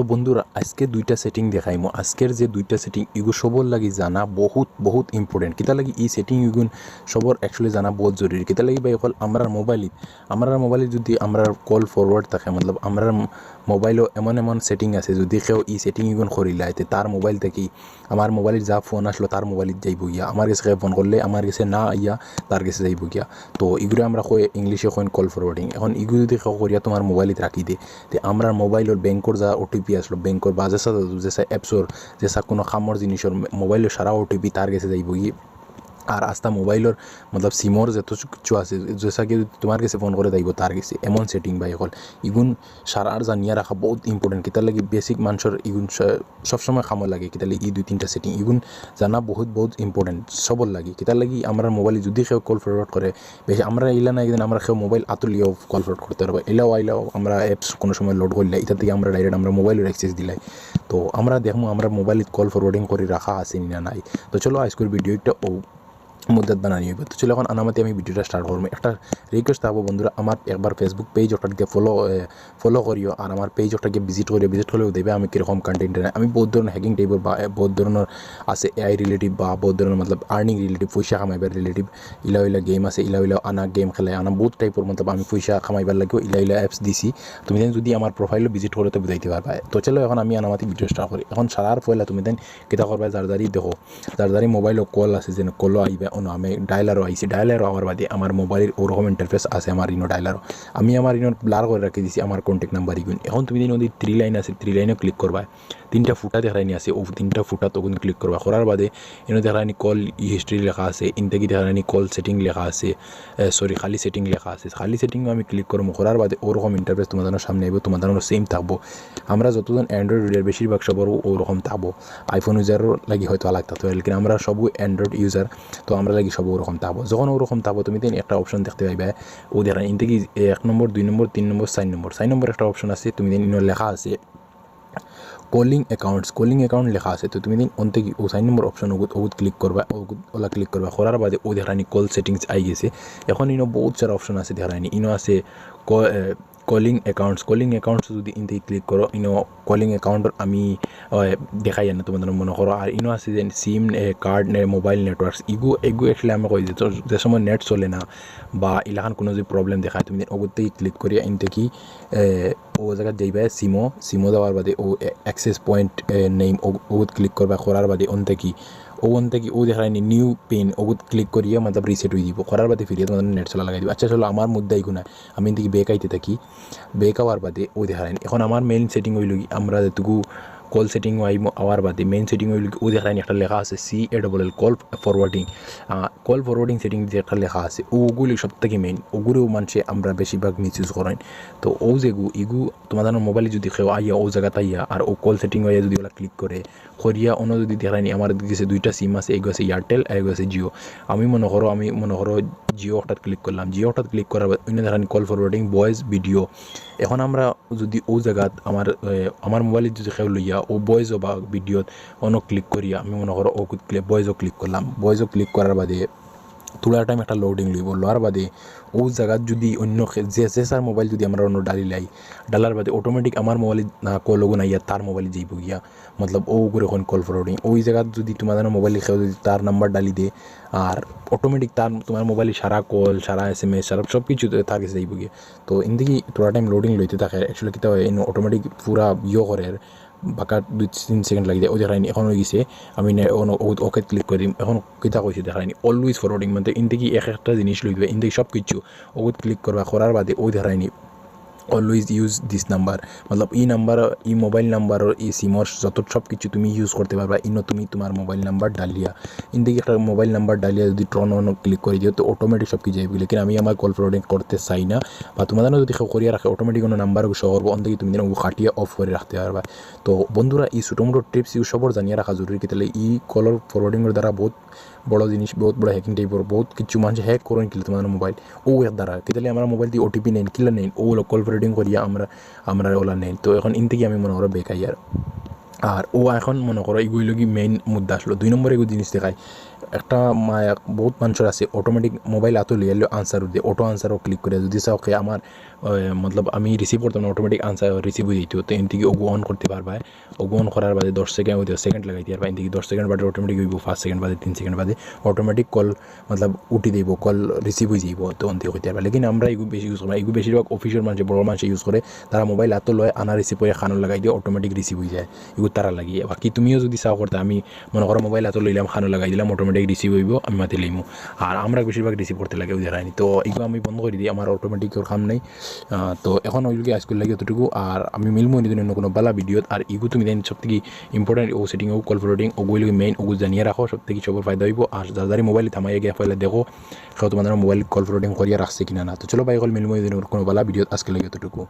তো বন্ধুরা, আজকে দুইটা সেটিং দেখাইমো আজকের যে দুইটা সেটিং ইগু সবর লাগি জানা বহুত বহুত ইম্পর্টেন্ট কিতা লাগি এই সেটিং ইগুন সবর অ্যাকচুয়ালি জানা বহুত জরুরি কিতা লাগি ভাই, অকল আমরা মোবাইল আমরা মোবাইলে যদি আমরা কল ফরওয়ার্ড থাকে, মতলব আমরা মোবাইলও এমন এমন সেটিং আছে, যদি কেউ এই সেটিং ইগুন করিলাই তে তার মোবাইল থেকে আমার মোবাইলের যা ফোন আসলো তার মোবাইলে যাইব গিয়া। আমার কাছে ফোন করলে আমার কাছে না আইয়া তার কাছে যাইব গিয়া। তো এগুলো আমরা কই ইংলিশে কইন কল ফরওয়ার্ডিং এখন এগুলো যদি কেউ করিয়া তোমার মোবাইলে রাখি দে। তে আমরা মোবাইলের ব্যাংকর যা ওটিপি আসলো ব্যাংকর বা যেসা যেসা অ্যাপসর যেসা কোনো খামর জিনিসের মোবাইলের সারা ওটিপি তার কাছে যাইব গিয়ে আর আস্তা মোবাইলের মতলব সিমর যত কিছু আছে যেসা কি তোমার কাছে ফোন করে যাইব তার কাছে, এমন সেটিং বাই ইগুন সারার জানিয়া রাখা বহুত ইম্পর্টেন্ট কিতার লাগি বেসিক মানুষের ইগুন সবসময় খামো লাগে কিতার লাগি এই দুই তিনটা সেটিং ইগুন জানা বহুত বহুত ইম্পর্টেন্ট সবর লাগে। কিতার লাগি আমরা মোবাইলে যদি কেউ কল ফরওয়ার্ড করে বেশি আমরা ইলা না একদিন আমরা কেউ মোবাইল আতুলিয়াও কল ফরওয়ার্ড করতে পারব এলাও আইলাও আমরা অ্যাপস কোনো সময় লোড করলে এটা থেকে আমরা ডাইরেক্ট আমরা মোবাইলের অ্যাক্সেস দিলাই তো আমরা দেখব আমরা মোবাইলে কল ফরওয়ার্ডিং করে রাখা আছে না নাই। তো, চলো আজকের ভিডিওটা ও মুদ্রাত বানানি হইব। তো চলো এখন আনামাতি আমি ভিডিওটা স্টার্ট করব। একটা রিকোয়েস্ট থাকব বন্ধুরা, আমার একবার ফেসবুক পেজ ওটাকে ফলো ফলো করিও আর আমার পেজ ওটাকে ভিজিট করিও। ভিজিট করলেও দেবে আমি কীরকম কন্টেন্ট আমি বহুত ধরনের হ্যাকিং টাইপের বা বহুত ধরনের আছে এআই রিলেটিভ বা বহুত ধরনের মতলব আর্নিং রিলেটিভ পয়সা খামাইবার রিলেটিভ ইলা ইলা গেম আছে, ইলা ইলা আনা গেম খেলে আনা বহুত টাইপের মতলব আমি পয়সা খামাইবার লাগেও ইলা ইলা অ্যাপস দিছি। তুমি দেন যদি আমার প্রোফাইলও ভিজিট করে, তো বুঝাইতে পারবা। তো চলো এখন আমি আনামাতি ভিডিও স্টার্ট করি। এখন সারার পয়লা তুমি দেন কিতা করবা? জারদারি দেখো। জারদারি মোবাইলও কল আছে, যেন কলও আইবে। অন্য আমি ডায়লারও আইসি ডায়লারও আমার বাদে আমার মোবাইলের ওরকম ইন্টারফেস আছে, আমার ইনো ডায়লারও। আমি আমার ইনো ব্লার করে রাখি দিছি, আমার কন্ট্যাক্ট নাম্বার ইগুন। এখন তুমি ওদের থ্রি লাইন আছে থ্রি লাইনেও ক্লিক করবা, তিনটা ফুটা দেখায়নি আছে, ও তিনটা ফুটা তখন ক্লিক করবা। করার বাদে এনে দেখায়নি কল ই হিস্ট্রি লেখা আছে ইনতেকি দেখায়নি কল সেটিং লেখা আছে সরি খালি সেটিং লেখা আছে। খালি সেটিং আমি ক্লিক করব, করার বাদে ওরকম ইন্টারফেস তোমাদের সামনে আইব, তোমাদের সেম থাকব। আমরা যতজন অ্যান্ড্রয়েড ইউজার বেশিরভাগ সবারও ওরকম থাকব। আইফোন ইউজারও লাগি হয়তো আলাদা লেকিন আমরা সবও অ্যান্ড্রয়েড ইউজার তো আমরা লাগি সব ওরকম থাকব যখন ওরকম থাকব তুমি দিন একটা অপশন দেখতে পাইবে, ও দেখা ইনতেকি এক নম্বর, দুই নম্বর, তিন নম্বর, চার নম্বর। চার নম্বর একটা অপশন আছে, তুমি দিন লেখা আছে কলিং অ্যাকাউন্টস কলিং অ্যাকাউন্ট লেখা আছে, তো তুমি দিন অন্তে ও সাইন নম্বর অপশন ওগুত ওগুত ক্লিক করবা ওলা ক্লিক করবা। করার বাদে ও দেখানি কল সেটিংস আই গেছে। এখন ইনো বহুত সারা অপশন আছে, দেখানি, ইনো আছে কলিং অ্যাকাউন্টস কলিং অ্যাকাউন্টস যদি ইন থেকে ক্লিক করো ইনো কলিং অ্যাকাউন্ট আমি দেখাই না তোমাদের মনে করো আর ইনো আছে যে সিম কার্ড মোবাইল নেটওয়ার্কস ইগু এগু একলে আমি কই যে যে সময় নেট চলে না, বা এলাকান কোনো যদি প্রবলেম দেখায়, তুমি থেকে ক্লিক করিয়া ইন থেকে ও জায়গায় যাইবা সিমো সিমো দেওয়ার বাদে ও অ্যাক্সেস পয়েন্ট নেম ওগুত ক্লিক করবা করার বাদে অন থেকে। ওখান থেকে ও দেখায়নি নিউ পেন ওগুত ক্লিক করিয়ে মতলব রিসেট হয়ে দিব করার বাদে ফিরিয়ে তোমাদের নেট চলা লাগাই দিব। আচ্ছা চলো আমার মধ্যে গুণায় আমি এদিকে বেক আইতে থাকি। বেক হওয়ার বাদে ও দেখায়নি এখন আমার মেইন সেটিং হইল কি, আমরা যেটুকু কল সেটিং আইব আওয়ার বাদে মেইন সেটিং ও দেখায়নি একটা লেখা আছে C A double L call forwarding call forwarding setting যে একটা লেখা আছে ওগুলি সব থেকে মেইন ওগুলো মানুষে আমরা বেশিরভাগ মিস ইউজ করেন তো ও যেগু ইগু তোমাদের মোবাইলে যদি কেউ আইয়া ও জায়গাতে আইয়া আর ও কল সেটিং হইয়া যদি ওলা ক্লিক করে, করিয়া অন্য যদি দেখায়নি আমার দিকে দুইটা সিম আছে এগু আছে এয়ারটেল এগু আছে জিও আমি মনে করো, আমি মনে করো জিও হঠাৎ ক্লিক করলাম। জিও হঠাৎ ক্লিক করার অন্য ধরেন কল ফরওয়ার্ডিং ভয়েস ভিডিও এখন আমরা যদি ও জায়গাত আমার আমার মোবাইলে যদি কেউ লইয়া ও ভয়েসও বা ভিডিওত অন্য ক্লিক করিয়া, আমি মনে করো ও ভয়েসও ক্লিক করলাম। ভয়েসও ক্লিক করার বাদে তোলা টাইম একটা লোডিং লইব। লোয়ার বাদে ও জায়গাত যদি অন্য যে যে সার মোবাইল যদি আমরা অন্য ডালি লাই, ডালার বাদে অটোমেটিক আমার মোবাইলে না কল ওগুন আইয়া তার মোবাইলে যাইব গিয়া। মতলব ও করে এখন কল ফরওয়ার্ডিং ওই জায়গাত যদি তোমাদের মোবাইলে কেউ যদি তার নাম্বার ডালি দে, আর অটোমেটিক তার তোমার মোবাইলে সারা কল সারা এস এম এস সারা সব কিছু তার কাছে যাইব গিয়ে। তো ইন্দিকে তোরা টাইম লোডিং লইতে থাকে? অ্যাকচুয়ালি কিতা হয় অটোমেটিক পুরা ইয়ে করে বাকা দুই তিন সেকেন্ড লাগি যায় ও দেখায়নি এখন হয়ে গেছে আমি ওকে ক্লিক করে দিম এখন কিতা কইছে দেখাইনি অলওয়েজ ফরওয়ার্ডিং মানে ইন্দি কি এক একটা জিনিস লই দিবে ইন থেকে সব কিছু ওগুত ক্লিক করবা করার বাদে ও দেখায়নি অলওয়েজ ইউজ দিস নাম্বার মতলব ই নাম্বার ই মোবাইল নাম্বার ই সিমর যত সব কিছু তুমি ইউজ করতে পারবা ইনো তুমি তোমার মোবাইল নাম্বার ডালিয়া ইন থেকে একটা মোবাইল নাম্বার ডালিয়া যদি ট্রন অন ক্লিক করে দিও তো অটোমেটিক সব কিছু যাইবে কিন্তু আমি আমার কল ফরওয়ার্ডিং করতে চাই না বা তোমাদের যদি কেউ করিয়া রাখে অটোমেটিক কোনো নাম্বার শো করব অন থেকে তুমি খাটিয়ে অফ করে রাখতে পারবা তো বন্ধুরা এই ছোটো মোটো টিপস ইউ সবর জানিয়ে রাখা জরুরি তাহলে ই কলর ফরওয়ার্ডিংয়ের দ্বারা বহুত বড় জিনিস, বহুত বড় হ্যাকিং টাইপের বহুত কিছু মানুষ হ্যাক করেন কিলে তোমাদের মোবাইল ও এর দ্বারা। কেতালে আমরা মোবাইল দিয়ে ওটিপি নেন কিলা নেন, ও লোকাল ফরওয়ার্ডিং করিয়া আমরা আমরা ওলা নেন। তো এখন ইন থেকে আমি মনে করো বেকাই আর ও এখন মনে করো এগুলো লগি মেইন মুদ্রা আসলো। দুই নম্বরে এগুলো জিনিস দেখায়, একটা মায়া, বহুত মানুষের আছে অটোমেটিক মোবাইল আতো লিয়ে আনসার দিয়ে অটো আনসারও ক্লিক করে যদি চাও কে আমার মতলব আমি রিসিভ করতাম না অটোমেটিক আনসার রিসিভ হয়ে যেত তো এনদিকে ওগু অন করতে পারবা ওগু অন করার বাদে দশ সেকেন্ড ওই সেকেন্ড লাগাই দিয়ে পারবা এনদিকে দশ সেকেন্ড বাদে অটোমেটিক হইব, পাঁচ সেকেন্ড বাদে, তিন সেকেন্ড বাদে অটোমেটিক কল মতলব উঠি দিব কল রিসিভ হয়ে যাইব, তো অন্তে হইতে পারবা লেকিন আমরা এগুলো বেশি ইউজ করি এগুলো বেশিরভাগ অফিসের মানুষ, বড় মানুষ ইউজ করে, তারা মোবাইল হাতে লয়, আনা রিসিভ করে, খানো লাগাই দিয়ে অটোমেটিক রিসিভ হয়ে যায়। এগুলো তারা লাগিয়ে বাকি তুমিও যদি চাও করতে আমি মনে করো মোবাইল হাতে লইলাম খানো লাগাই দিলাম অটোমেটিক রিসিভ হইব, আমি মাতি লইমু। আর আমরা বেশিরভাগ রিসিভ করতে লাগে জানাইনি তো এগুলো আমি বন্ধ করে দিই আমার অটোমেটিক কাম নেই। তো এখন ওইগুলোকে আজকাল লাগে অতটুকু আর আমি মিলবো নিদিন অন্য কোনো বালা ভিডিওত আর ইগু তুমি দেন সব থেকে ইম্পর্টেন্ট ও সেটিং ও কল ফরওয়ার্ডিং ওগুলোকে মেইন ওগুলো জানিয়ে রাখো সব থেকে সবার ফায়দা হইব আর যাদের মোবাইল থামাই গিয়ে ফেলে দেখো সব তোমাদের মোবাইল কল ফরওয়ার্ডিং করিয়া রাখছে কিনা না। তো চলো ভাই কল মিলবো নিদিন কোনো বালা ভিডিওত আজকে লাগে অতটুকু।